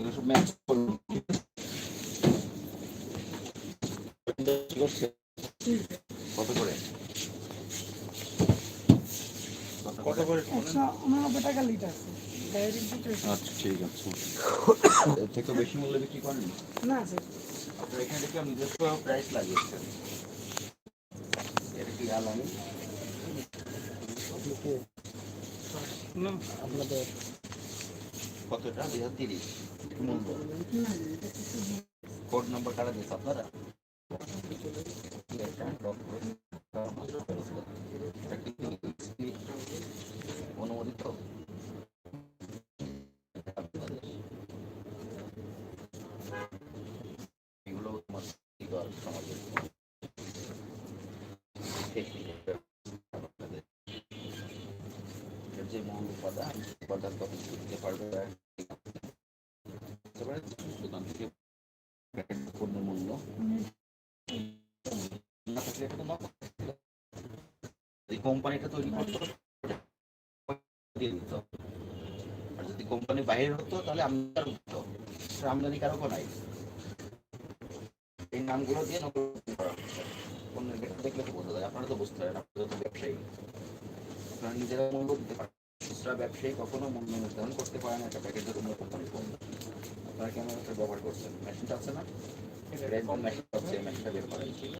এগুলো সব ম্যাচ করব কত করে কত টাকা লিটার ঠিক আছে এর থেকে বেশি মূল্যে বিক্রি করেন না এখানে নিজস্ব প্রাইস লাগিয়েছেন এটা কতটা? দুই হাজার তিরিশ। কোড নাম্বার কারা দিয়েছে আপনারা এটা কি অনুমোদিত এগুলো তোমার কি কর সমাজের আপনাদের এর যে মূল উপাদান উপাদান তখন করতে পারবে একেবারে দোকান থেকে পণ্যের মূল্য কোম্পানিটা তৈরি করতো আর যদি কোম্পানি বাইরে হতো তাহলে হতো আমদানি কারকও নাই এই নামগুলো দিয়ে নকল পণ্যের দেখলে তো বোঝা যায় আপনারা তো বুঝতে পারেন। আপনারা তো ব্যবসায়ী আপনারা নিজেরা মূল্য দিতে পারেন। ব্যবসায়ী কখনো মূল্য নির্ধারণ করতে পারে না, একটা প্যাকেটের অন্য কোম্পানির পণ্য আপনারা কেন ব্যবহার করছেন? মেশিনটা আছে না? মেশিন আছে মেশিনটা বের করেন।